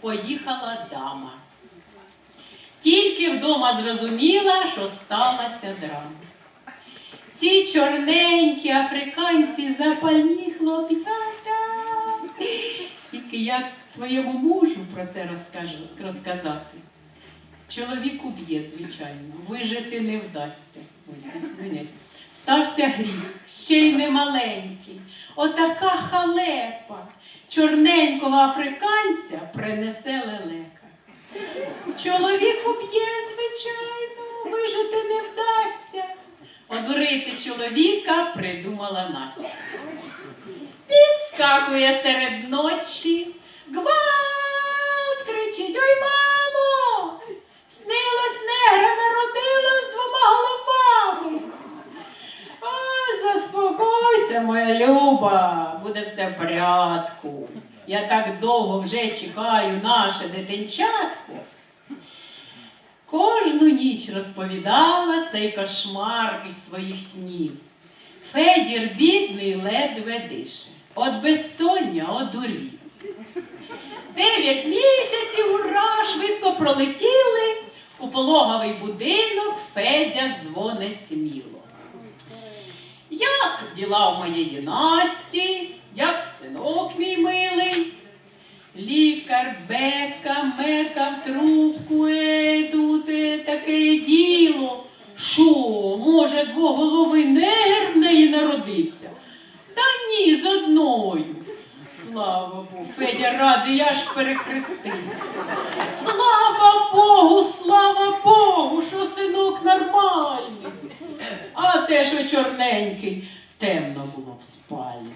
поїхала дама. Тільки вдома зрозуміла, що сталася драма. Ці чорненькі африканці запальні хлоп'ята. Тільки як своєму мужу про це розказати. Чоловік уб'є, звичайно, вижити не вдасться. Стався гріх, ще й немаленький. Отака халепа. Чорненького африканця принесе лелека. Чоловік уб'є, звичайно, вижити не вдасться. Одурити чоловіка придумала Настя. Підскакує серед ночі, гвалт кричить: Ой, мамо! Снилось негра народила з двома головами. Ой, заспокойся, моя люба, буде все в порядку. Я так довго вже чекаю наше дитинчатку. Кожну ніч розповідала цей кошмар із своїх снів. Федір бідний ледве дише, от безсоння одурів. Дев'ять місяців ура швидко пролетіли. У пологовий будинок Федя дзвоне сміло. Як діла у моєї Насті, як синок мій милий? Лікар бека, мека в трубку, е, тут таке діло. Що, може, двоголовий негр в неї народився? Та ні, з одною. Слава Богу, Федя радий, аж перехрестився. Слава Богу, слава Богу, що синок нормальний. А те, що чорненький, темно було в спальні.